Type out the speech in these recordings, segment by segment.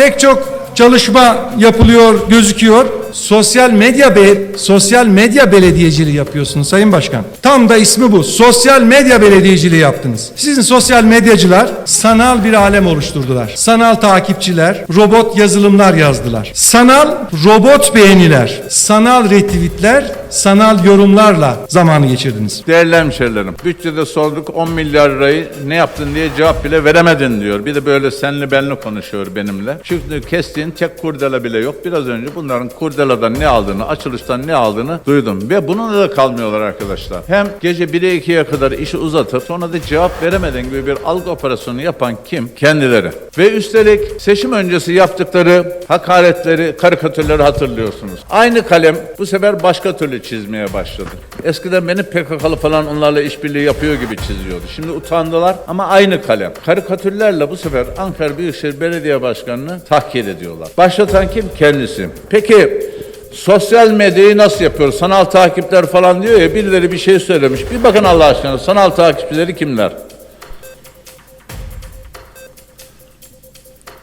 Pek çok çalışma yapılıyor, gözüküyor. Sosyal medya be, sosyal medya belediyeciliği yapıyorsunuz Sayın Başkan. Tam da ismi bu. Sosyal medya belediyeciliği yaptınız. Sizin sosyal medyacılar sanal bir alem oluşturdular. Sanal takipçiler, robot yazılımlar yazdılar. Sanal robot beğeniler, sanal retweetler, sanal yorumlarla zamanı geçirdiniz. Değerli hemşehrilerim, bütçede sorduk 10 milyar lirayı ne yaptın diye cevap bile veremedin diyor. Bir de böyle senli benli konuşuyor benimle. Çünkü kestiğin tek kurdele bile yok. Biraz önce bunların kurdeladan ne aldığını, açılıştan ne aldığını duydum. Ve bununla da kalmıyorlar arkadaşlar. Hem gece 1'e 2'ye kadar işi uzatıp sonra da cevap veremeden gibi bir algı operasyonu yapan kim? Kendileri. Ve üstelik seçim öncesi yaptıkları hakaretleri, karikatürleri hatırlıyorsunuz. Aynı kalem bu sefer başka türlü çizmeye başladı. Eskiden beni PKK'lı falan onlarla işbirliği yapıyor gibi çiziyordu. Şimdi utandılar ama aynı kalem. Karikatürlerle bu sefer Ankara Büyükşehir Belediye Başkanı'nı tahkir ediyorlar. Başlatan kim? Kendisi. Peki sosyal medyayı nasıl yapıyor? Sanal takipler falan diyor ya birileri bir şey söylemiş. Bir bakın Allah aşkına sanal takipçileri kimler?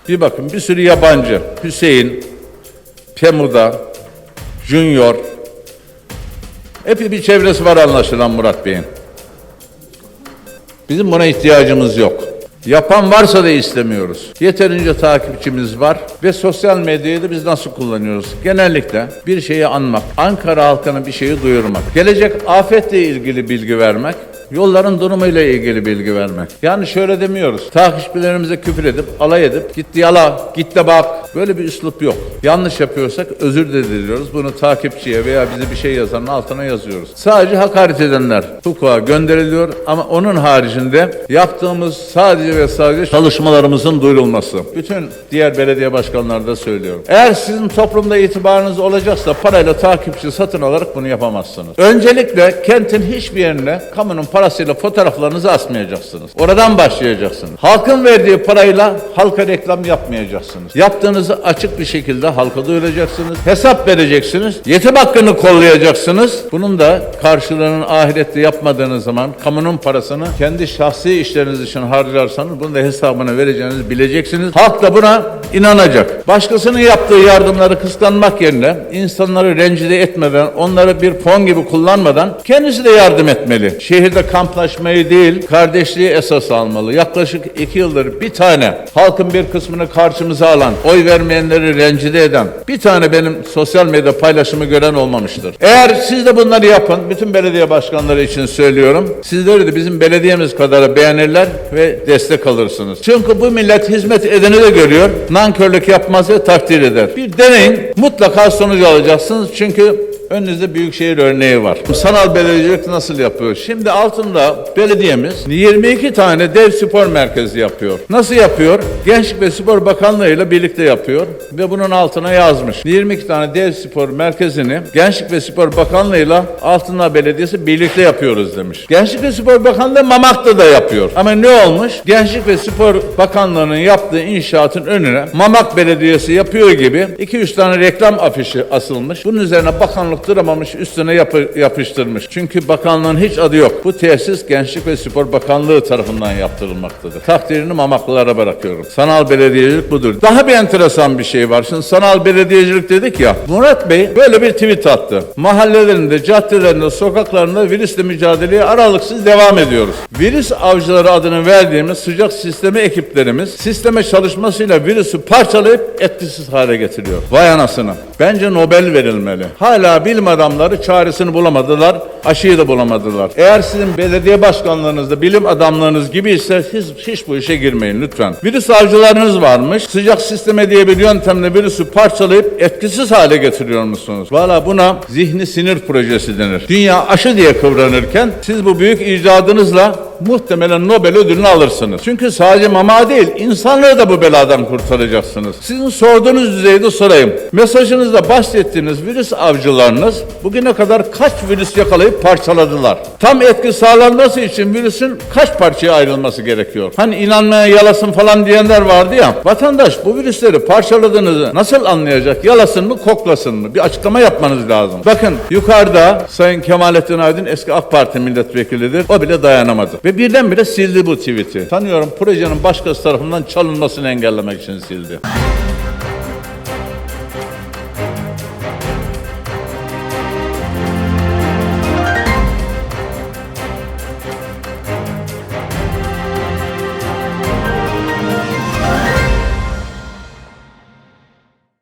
Bir bakın bir sürü yabancı. Hüseyin, Pemuda, Junior. Epey bir çevresi var anlaşılan Murat Bey'in. Bizim buna ihtiyacımız yok. Yapan varsa da istemiyoruz. Yeterince takipçimiz var ve sosyal medyayı da biz nasıl kullanıyoruz? Genellikle bir şeyi anmak, Ankara halkına bir şeyi duyurmak, gelecek afetle ilgili bilgi vermek, yolların durumuyla ilgili bilgi vermek. Yani şöyle demiyoruz. Takipçilerimize küfür edip, alay edip, gitti yala, git de bak. Böyle bir üslup yok. Yanlış yapıyorsak özür de diliyoruz. Bunu takipçiye veya bize bir şey yazanın altına yazıyoruz. Sadece hakaret edenler hukuka gönderiliyor ama onun haricinde yaptığımız sadece ve sadece çalışmalarımızın duyurulması. Bütün diğer belediye başkanları da söylüyorum. Eğer sizin toplumda itibarınız olacaksa parayla takipçi satın alarak bunu yapamazsınız. Öncelikle kentin hiçbir yerine kamunun parasıyla fotoğraflarınızı asmayacaksınız. Oradan başlayacaksınız. Halkın verdiği parayla halka reklam yapmayacaksınız. Yaptığınızı açık bir şekilde halka duyuracaksınız. Hesap vereceksiniz. Yetim hakkını kollayacaksınız. Bunun da karşılığını ahirette yapmadığınız zaman kamunun parasını kendi şahsi işleriniz için harcarsanız bunun da hesabını vereceğinizi bileceksiniz. Halk da buna inanacak. Başkasının yaptığı yardımları kıskanmak yerine insanları rencide etmeden, onları bir fon gibi kullanmadan kendisi de yardım etmeli. Şehirde kamplaşmayı değil, kardeşliği esas almalı. Yaklaşık iki yıldır bir tane halkın bir kısmını karşımıza alan, oy vermeyenleri rencide eden bir tane benim sosyal medya paylaşımı gören olmamıştır. Eğer siz de bunları yapın, bütün belediye başkanları için söylüyorum. Sizleri de bizim belediyemiz kadar beğenirler ve destek alırsınız. Çünkü bu millet hizmet edeni de görüyor, nankörlük yapmaz ve takdir eder. Bir deneyin, mutlaka sonuç alacaksınız. Çünkü Önünüzde büyükşehir örneği var. Sanal belediyecilik nasıl yapıyor? Şimdi altında belediyemiz 22 tane dev spor merkezi yapıyor. Nasıl yapıyor? Gençlik ve Spor Bakanlığı ile birlikte yapıyor ve bunun altına yazmış. 22 tane dev spor merkezini Gençlik ve Spor Bakanlığı ile Altındağ Belediyesi birlikte yapıyoruz demiş. Gençlik ve Spor Bakanlığı Mamak'ta da yapıyor. Ama ne olmuş? Gençlik ve Spor Bakanlığı'nın yaptığı inşaatın önüne Mamak Belediyesi yapıyor gibi 2-3 tane reklam afişi asılmış. Bunun üzerine bakanlık duramamış üstüne yapı- yapıştırmış. Çünkü bakanlığın hiç adı yok. Bu tesis Gençlik ve Spor Bakanlığı tarafından yaptırılmaktadır. Takdirini mamaklılara bırakıyorum. Sanal belediyecilik budur. Daha bir enteresan bir şey var. Şimdi sanal belediyecilik dedik ya. Murat Bey böyle bir tweet attı. Mahallelerinde, caddelerinde, sokaklarında virüsle mücadeleye aralıksız devam ediyoruz. Virüs avcıları adını verdiğimiz sıcak sistemi ekiplerimiz sisteme çalışmasıyla virüsü parçalayıp etkisiz hale getiriyor. Vay anasını. Bence Nobel verilmeli. Hala bilim adamları çaresini bulamadılar, aşıyı da bulamadılar. Eğer sizin belediye başkanlarınız da bilim adamlarınız gibi ise siz hiç bu işe girmeyin lütfen. Virüs avcılarınız varmış. Sıcak sisteme diye bir yöntemle virüsü parçalayıp etkisiz hale getiriyor musunuz? Valla buna zihni sinir projesi denir. Dünya aşı diye kıvranırken siz bu büyük icadınızla muhtemelen Nobel ödülünü alırsınız. Çünkü sadece mama değil, insanlığı da bu beladan kurtaracaksınız. Sizin sorduğunuz düzeyde sorayım. Mesajınızda bahsettiğiniz virüs avcılarınız bugüne kadar kaç virüs yakalayıp parçaladılar? Tam etki sağlanması için virüsün kaç parçaya ayrılması gerekiyor? Hani inanmaya yalasın falan diyenler vardı ya. Vatandaş bu virüsleri parçaladığınızı nasıl anlayacak? Yalasın mı, koklasın mı? Bir açıklama yapmanız lazım. Bakın yukarıda Sayın Kemalettin Aydın eski AK Parti milletvekilidir. O bile dayanamadı. Ve birdenbire sildi bu tweet'i. Sanıyorum projenin başkası tarafından çalınmasını engellemek için sildi.